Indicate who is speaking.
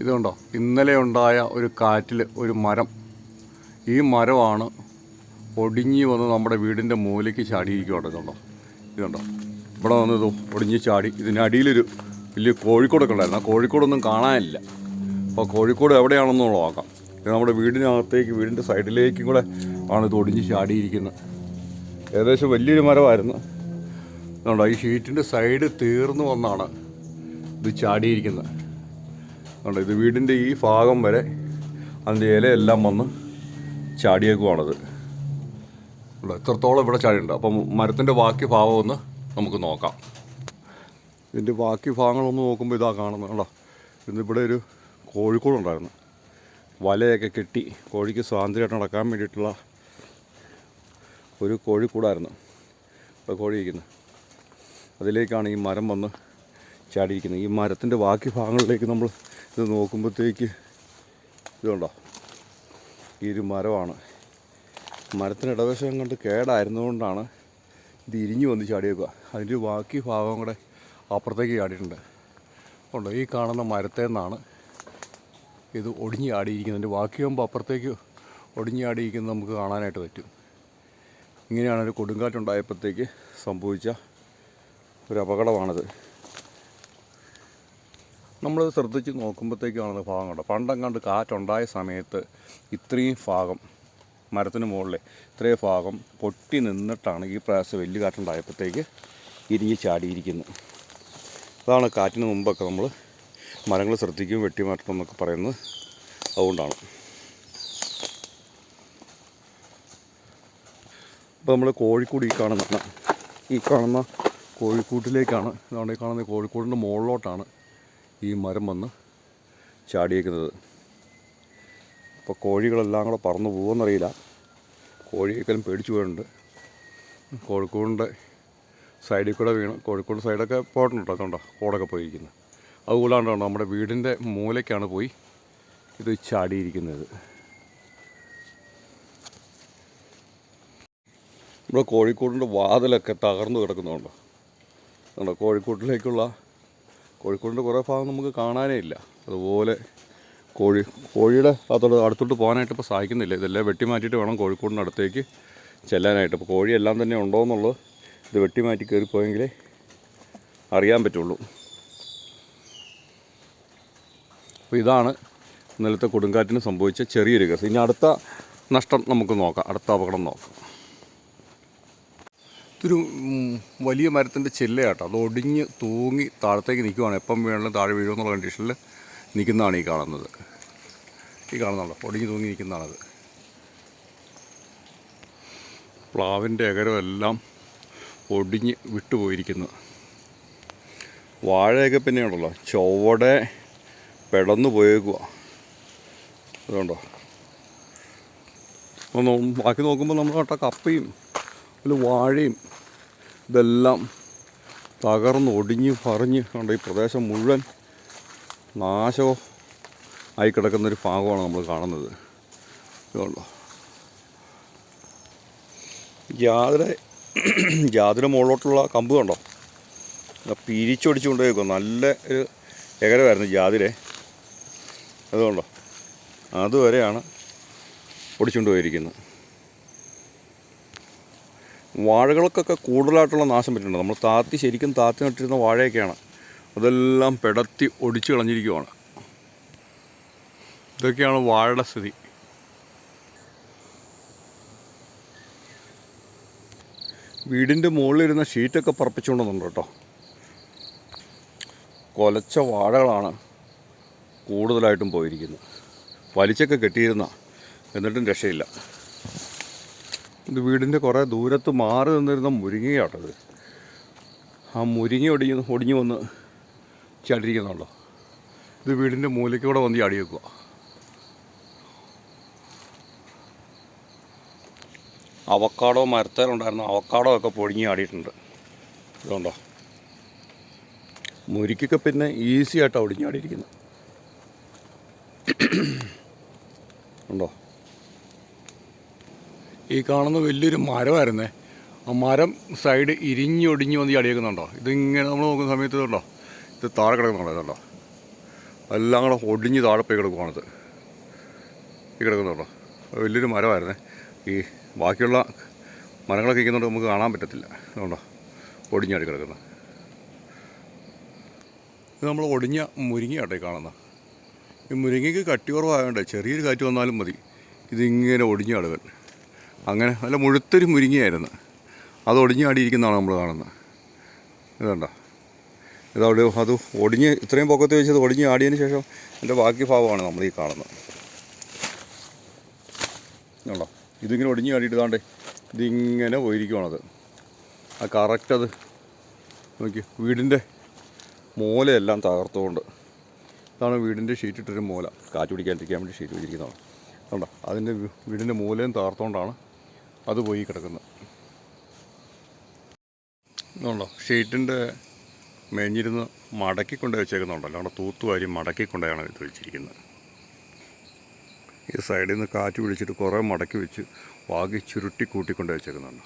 Speaker 1: ഇതുണ്ടോ? ഇന്നലെ ഉണ്ടായ ഒരു കാറ്റിൽ ഒരു മരം. ഈ മരമാണ് ഒടിഞ്ഞു വന്ന് നമ്മുടെ വീടിന്റെ മൂലയ്ക്ക് ചാടിയിരിക്കുകയാണ് ഇതുണ്ടോ ഇതുണ്ടോ ഇവിടെ വന്ന് ഇത് ഒടിഞ്ഞ് ചാടി. ഇതിനടിയിലൊരു വലിയ കോഴിക്കോടൊക്കെ ഉണ്ടായിരുന്നു. ആ കോഴിക്കോടൊന്നും കാണാനില്ല. അപ്പോൾ കോഴിക്കോട് എവിടെയാണെന്നുള്ള നോക്കാം. ഇത് നമ്മുടെ വീടിനകത്തേക്ക് വീടിന്റെ സൈഡിലേക്കും കൂടെ ആണ് ഇത് ഒടിഞ്ഞ് ചാടിയിരിക്കുന്നത്. ഏകദേശം വലിയൊരു മരമായിരുന്നു. ഇതുണ്ടോ? ഈ ഷീറ്റിന്റെ സൈഡ് തീർന്നു വന്നാണ് ഇത് ചാടിയിരിക്കുന്നത്. അതുകൊണ്ട് ഇത് വീടിന്റെ ഈ ഭാഗം വരെ അതിന്റെ ഇലയെല്ലാം വന്ന് ചാടിയേക്കുവാണത്. എത്രത്തോളം ഇവിടെ ചാടിയുണ്ട് അപ്പം മരത്തിന്റെ ബാക്കി ഭാഗം ഒന്ന് നമുക്ക് നോക്കാം. ഇതിന്റെ ബാക്കി ഭാഗങ്ങളൊന്ന് നോക്കുമ്പോൾ ഇതാ കാണുന്നത് കണ്ടോ ഇന്നിവിടെ ഒരു കോഴിക്കോടുണ്ടായിരുന്നു വലയൊക്കെ കെട്ടി കോഴിക്ക് സ്വാതന്ത്ര്യമായിട്ട് നടക്കാൻ വേണ്ടിയിട്ടുള്ള ഒരു കോഴിക്കൂടായിരുന്നു ഇപ്പോൾ കോഴി ഇരിക്കുന്നത് അതിലേക്കാണ് ഈ മരം വന്ന് ചാടിയിരിക്കുന്നത്. ഈ മരത്തിന്റെ ബാക്കി ഭാഗങ്ങളിലേക്ക് നമ്മൾ ഇത് നോക്കുമ്പോഴത്തേക്ക് ഇതുണ്ടോ ഈ ഒരു മരമാണ്. മരത്തിന് ഇടവശം കണ്ട് കേടായിരുന്നുകൊണ്ടാണ് ഇത് ഇരിഞ്ഞു വന്ന് ചാടിയേക്കുക. അതിന്റെ ബാക്കി ഭാഗം കൂടെ അപ്പുറത്തേക്ക് ചാടിയിട്ടുണ്ട്. ഉണ്ടോ? ഈ കാണുന്ന മരത്തിൽ നിന്നാണ് ഇത് ഒടിഞ്ഞ് ചാടിയിരിക്കുന്നതിന്റെ ബാക്കിയാകുമ്പോൾ അപ്പുറത്തേക്ക് ഒടിഞ്ഞ് ചാടിയിരിക്കുന്നത് നമുക്ക് കാണാനായിട്ട് പറ്റും. ഇങ്ങനെയാണ് ഒരു കൊടുങ്കാറ്റുണ്ടായപ്പോഴത്തേക്ക് സംഭവിച്ച ഒരു അപകടമാണിത്. നമ്മൾ ശ്രദ്ധിച്ച് നോക്കുമ്പോഴത്തേക്കാണ് ഭാഗം കണ്ടോ? പണ്ടെങ്ങാണ്ട് കാറ്റുണ്ടായ സമയത്ത് ഇത്രയും ഭാഗം മരത്തിന് മുകളിൽ ഇത്രയും ഭാഗം പൊട്ടി നിന്നിട്ടാണ് ഈ പ്രാവശ്യം വലിയ കാറ്റുണ്ടായപ്പോഴത്തേക്ക് ഇരിഞ്ഞ് ചാടിയിരിക്കുന്നത്. അതാണ് കാറ്റിന് മുമ്പൊക്കെ നമ്മൾ മരങ്ങൾ ശ്രദ്ധിക്കും വെട്ടിമാറ്റണം എന്നൊക്കെ പറയുന്നത് അതുകൊണ്ടാണ്. അപ്പോൾ നമ്മൾ കോഴിക്കോട് ഈ കാണുന്ന ഈ കാണുന്ന കോഴിക്കൂട്ടിലേക്കാണ് അതുകൊണ്ട് ഈ കാണുന്ന കോഴിക്കോടിന്റെ മുകളിലോട്ടാണ് ഈ മരം വന്ന് ചാടിയേക്കുന്നത്. അപ്പോൾ കോഴികളെല്ലാം കൂടെ പറന്നു പോകുമെന്നറിയില്ല കോഴിയേക്കാളും പേടിച്ചു പോയിട്ടുണ്ട്. കോഴിക്കോടിന്റെ സൈഡിൽ കൂടെ വീണ് കോഴിക്കോട് സൈഡൊക്കെ പോയിട്ടുണ്ട്? കണ്ടോ കോടൊക്കെ പോയിരിക്കുന്നത് അതുകൂടാണ്ട് നമ്മുടെ വീടിന്റെ മൂലയ്ക്കാണ് പോയി ഇത് ചാടിയിരിക്കുന്നത്. നമ്മുടെ കോഴിക്കോടിന്റെ വാതിലൊക്കെ തകർന്നു കിടക്കുന്നുണ്ടോ. കണ്ടോ? കോഴിക്കോട്ടിലേക്കുള്ള കോഴിക്കോടിന്റെ കുറേ ഭാഗം നമുക്ക് കാണാനേ ഇല്ല. അതുപോലെ കോഴി കോഴിയുടെ അതോട് അടുത്തോട്ട് പോകാനായിട്ട് ഇപ്പോൾ സാധിക്കുന്നില്ല. ഇതെല്ലാം വെട്ടി മാറ്റിയിട്ട് വേണം കോഴിക്കോടിന്റെ അടുത്തേക്ക് ചെല്ലാനായിട്ട്. കോഴി കോഴിയെല്ലാം തന്നെ ഉണ്ടോ എന്നുള്ളത് ഇത് വെട്ടി മാറ്റി കയറിപ്പോയെങ്കിലേ അറിയാൻ പറ്റുള്ളൂ. അപ്പോൾ ഇതാണ് ഇന്നലത്തെ കൊടുങ്കാറ്റിന് സംഭവിച്ച ചെറിയൊരു കേസ്. ഇനി അടുത്ത നഷ്ടം നമുക്ക് നോക്കാം. അടുത്ത അപകടം നോക്കാം. ഇതൊരു വലിയ മരത്തിന്റെ ചില്ലയാട്ടോ. അത് ഒടിഞ്ഞ് തൂങ്ങി താഴത്തേക്ക് നിൽക്കുവാണ് എപ്പം വീണാലും താഴെ വീഴുമെന്നുള്ള കണ്ടീഷനിൽ നിൽക്കുന്നതാണ് ഈ കാണുന്നത്. ഈ കാണുന്നുണ്ടോ? ഒടിഞ്ഞ് തൂങ്ങി നിൽക്കുന്നതാണത് പ്ലാവിന്റെ അകരമെല്ലാം ഒടിഞ്ഞ് വിട്ടുപോയിരിക്കുന്നു. വാഴയൊക്കെ പിന്നെ ഉണ്ടല്ലോ. ചുവടെ പെടന്നു പോയേക്കുക അതുകൊണ്ടോ? ബാക്കി നോക്കുമ്പോൾ നമ്മൾ കേട്ടോ കപ്പയും അതിൽ വാഴയും ഇതെല്ലാം തകർന്ന് ഒടിഞ്ഞ് പറഞ്ഞ് കണ്ട ഈ പ്രദേശം മുഴുവൻ നാശോ ആയി കിടക്കുന്നൊരു ഭാഗമാണ് നമ്മൾ കാണുന്നത്. ഇതുണ്ടോ? ജാതിര ജാതിര മുകളിലോട്ടുള്ള കമ്പ് കണ്ടോ? പിരിച്ചൊടിച്ച് കൊണ്ടുപോയേക്കോ നല്ല ഒരു എകരമായിരുന്നു ജാതിരെ അതുകൊണ്ടോ? അതുവരെയാണ് ഒടിച്ചുകൊണ്ട് പോയിരിക്കുന്നത്. വാഴകൾക്കൊക്കെ കൂടുതലായിട്ടുള്ള നാശം പറ്റുന്നുണ്ട് നമ്മൾ താത്തി ശരിക്കും താത്തി നട്ടിരുന്ന വാഴയൊക്കെയാണ്. അതെല്ലാം പെടത്തി ഒടിച്ചു കളഞ്ഞിരിക്കുവാണ്. ഇതൊക്കെയാണ് വാഴയുടെ സ്ഥിതി. വീടിന്റെ മുകളിലിരുന്ന ഷീറ്റൊക്കെ പറപ്പിച്ചുകൊണ്ടുവന്നുണ്ട് കേട്ടോ. കൊലച്ച വാഴകളാണ് കൂടുതലായിട്ടും പോയിരിക്കുന്നത്. വലിച്ചൊക്കെ കെട്ടിയിരുന്ന. എന്നിട്ടും രക്ഷയില്ല. ഇത് വീടിന്റെ കുറേ ദൂരത്ത് മാറി നിന്നിരുന്ന മുരിങ്ങയാട്ടത്. ആ മുരിങ്ങ ഒടിഞ്ഞ് ഒടിഞ്ഞു വന്ന് ചാടിയിരിക്കുന്നുണ്ടോ? ഇത് വീടിന്റെ മൂലയ്ക്കൂടെ വന്ന് ചാടി വെക്കുക അവക്കാടോ മരത്തേലുണ്ടായിരുന്ന അവക്കാടോ ഒക്കെ പൊടിഞ്ഞ് ചാടിയിട്ടുണ്ട്. ഇതുണ്ടോ? മുരിക്കൊക്കെ പിന്നെ ഈസി ആയിട്ടാണ് ഒടിഞ്ഞാടിയിരിക്കുന്നത് ഉണ്ടോ? ഈ കാണുന്ന വലിയൊരു മരമായിരുന്നേ. ആ മരം സൈഡ് ഇരിഞ്ഞൊടിഞ്ഞ് വന്ന് ചടിയേക്കുന്നുണ്ടോ ഇതിങ്ങനെ നമ്മൾ നോക്കുന്ന സമയത്ത് ഇതുണ്ടോ? ഇത് താഴെ കിടക്കുന്നുണ്ടോ? ഇതുണ്ടോ? എല്ലാം കൂടെ ഒടിഞ്ഞ് താഴെ പോയി കിടക്കുവാണിത് ഈ കിടക്കുന്നുണ്ടോ? വലിയൊരു മരമായിരുന്നേ. ഈ ബാക്കിയുള്ള മരങ്ങളൊക്കെ ഇരിക്കുന്നുണ്ട് നമുക്ക് കാണാൻ പറ്റത്തില്ല. അതുകൊണ്ടോ ഒടിഞ്ഞാടി കിടക്കുന്നത് ഇത് നമ്മൾ ഒടിഞ്ഞ മുരിങ്ങയാട്ടെ കാണുന്ന. ഈ മുരിങ്ങയ്ക്ക് കട്ടി ചെറിയൊരു കാറ്റ് വന്നാലും മതി. ഇതിങ്ങനെ ഒടിഞ്ഞ ആളുകൾ അങ്ങനെ നല്ല മുഴുത്തൊരു മുരിങ്ങയായിരുന്നു. അത് ഒടിഞ്ഞാടിയിരിക്കുന്നതാണ് നമ്മൾ കാണുന്നത്. ഇതുണ്ടോ ഇതവിടെ അത് ഒടിഞ്ഞ് ഇത്രയും പൊക്കത്ത് വെച്ചത് ഒടിഞ്ഞ് ആടിയതിന് ശേഷം എന്റെ ബാക്കി ഭാഗമാണ് നമ്മൾ ഈ കാണുന്നത്. ഉണ്ടോ ഇതിങ്ങനെ ഒടിഞ്ഞ് ആടിയിട്ട് താണ്ടേ ഇതിങ്ങനെ പോയിരിക്കുവാണത്. ആ കറക്റ്റ് അത് നോക്കി. വീടിന്റെ മൂലയെല്ലാം തകർത്തുകൊണ്ട് ഇതാണ് വീടിന്റെ ഷീറ്റ് ഇട്ടൊരു മൂല. കാറ്റ് പിടിക്കാതിരിക്കാൻ വേണ്ടി ഷീറ്റ് പിടിക്കുന്നതാണ് കണ്ടോ? അതിന്റെ വീടിന്റെ മൂലയും തകർത്തുകൊണ്ടാണ് അത് പോയി കിടക്കുന്നു. ഇതുണ്ടോ? ഷീറ്റിന്റെ മേഞ്ഞിരുന്ന് മടക്കിക്കൊണ്ട് വെച്ചേക്കുന്നുണ്ടല്ലോ. അവിടെ തൂത്തുവാരി മടക്കി കൊണ്ടാണ് ഇത് വെച്ചിരിക്കുന്നത്. ഈ സൈഡിൽ നിന്ന് കാറ്റ് പിടിച്ചിട്ട് കുറേ മടക്കി വെച്ച് വാകി ചുരുട്ടി കൂട്ടിക്കൊണ്ട് വെച്ചേക്കുന്നുണ്ട്.